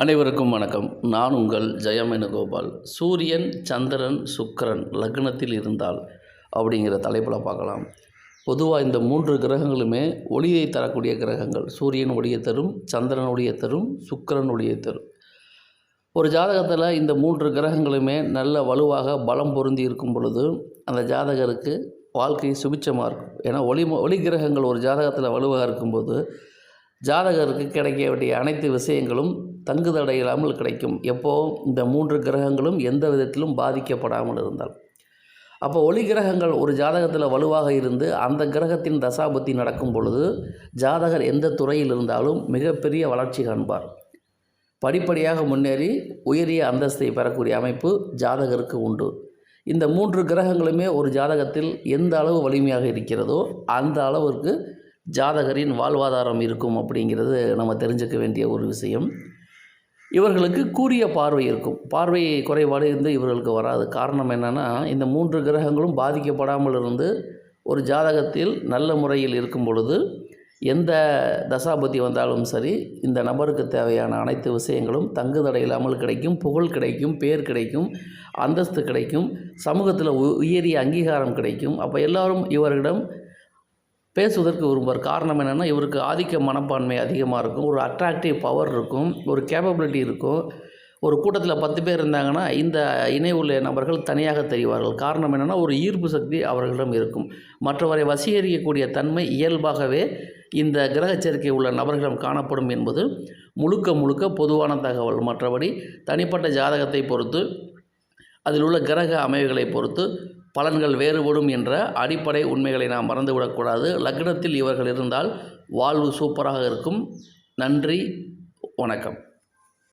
அனைவருக்கும் வணக்கம். நான் உங்கள் ஜெயமேனுகோபால். சூரியன் சந்திரன் சுக்கரன் லக்னத்தில் இருந்தால் அப்படிங்கிற தலைப்பில் பார்க்கலாம். பொதுவாக இந்த மூன்று கிரகங்களுமே ஒளியை தரக்கூடிய கிரகங்கள். சூரியன் ஒளியை தரும் சந்திரன் ஒளியை தரும் சுக்கரன் ஒளியை தரும். ஒரு ஜாதகத்தில் இந்த மூன்று கிரகங்களுமே நல்ல வலுவாக பலம் பொருந்தி இருக்கும் பொழுது அந்த ஜாதகருக்கு வாழ்க்கை சுபிச்சமாக இருக்கும். ஏன்னா ஒளி ஒளி கிரகங்கள் ஒரு ஜாதகத்தில் வலுவாக இருக்கும்போது ஜாதகருக்கு கிடைக்க வேண்டிய அனைத்து விஷயங்களும் தங்குதடையில்லாமல் கிடைக்கும். எப்போ? இந்த மூன்று கிரகங்களும் எந்த விதத்திலும் பாதிக்கப்படாமல் இருந்தால். அப்போ ஒளி கிரகங்கள் ஒரு ஜாதகத்தில் வலுவாக இருந்து அந்த கிரகத்தின் தசாபத்தி நடக்கும் பொழுது ஜாதகர் எந்த துறையில் இருந்தாலும் மிகப்பெரிய வளர்ச்சி காண்பார். படிப்படியாக முன்னேறி உயரிய அந்தஸ்தை பெறக்கூடிய அமைப்பு ஜாதகருக்கு உண்டு. இந்த மூன்று கிரகங்களுமே ஒரு ஜாதகத்தில் எந்த அளவு வலிமையாக இருக்கிறதோ அந்த அளவிற்கு ஜாதகரின் வாழ்வாதாரம் இருக்கும் அப்படிங்கிறது நம்ம தெரிஞ்சுக்க வேண்டிய ஒரு விஷயம். இவர்களுக்கு கூரிய பார்வை இருக்கும். பார்வை குறைபாடு இருந்து இவர்களுக்கு வராது. காரணம் என்னென்னா இந்த மூன்று கிரகங்களும் பாதிக்கப்படாமல் இருந்து ஒரு ஜாதகத்தில் நல்ல முறையில் இருக்கும் பொழுது எந்த தசாபதி வந்தாலும் சரி இந்த நபருக்கு தேவையான அனைத்து விஷயங்களும் தங்குதடை இல்லாமல் கிடைக்கும் புகழ் கிடைக்கும் பேர் கிடைக்கும் அந்தஸ்து கிடைக்கும் சமூகத்தில் உ- உயரிய அங்கீகாரம் கிடைக்கும். அப்போ எல்லாரும் இவரிடம் பேசுவதற்கு விரும்புவார். காரணம் என்னென்னா இவருக்கு ஆதிக்க மனப்பான்மை அதிகமாக இருக்கும். ஒரு அட்ராக்டிவ் பவர் இருக்கும். ஒரு கேப்பபிலிட்டி இருக்கும். ஒரு கூட்டத்தில் பத்து பேர் இருந்தாங்கன்னா இந்த இணை உள்ள நபர்கள் தனியாக தெரிவார்கள். காரணம் என்னென்னா ஒரு ஈர்ப்பு சக்தி அவர்களிடம் இருக்கும். மற்றவரை வசீகரிக்கக்கூடிய தன்மை இயல்பாகவே இந்த கிரக சேர்க்கை உள்ள நபர்களிடம் காணப்படும் என்பது முழுக்க முழுக்க பொதுவான தகவல். மற்றபடி தனிப்பட்ட ஜாதகத்தை பொறுத்து அதில் உள்ள கிரக அமைவுகளை பொறுத்து பலன்கள் வேறுபடும் என்ற அடிப்படை உண்மைகளை நாம் மறந்துவிடக்கூடாது. லக்னத்தில் இவர்கள் இருந்தால் வாழ்வு சூப்பராக இருக்கும். நன்றி. வணக்கம்.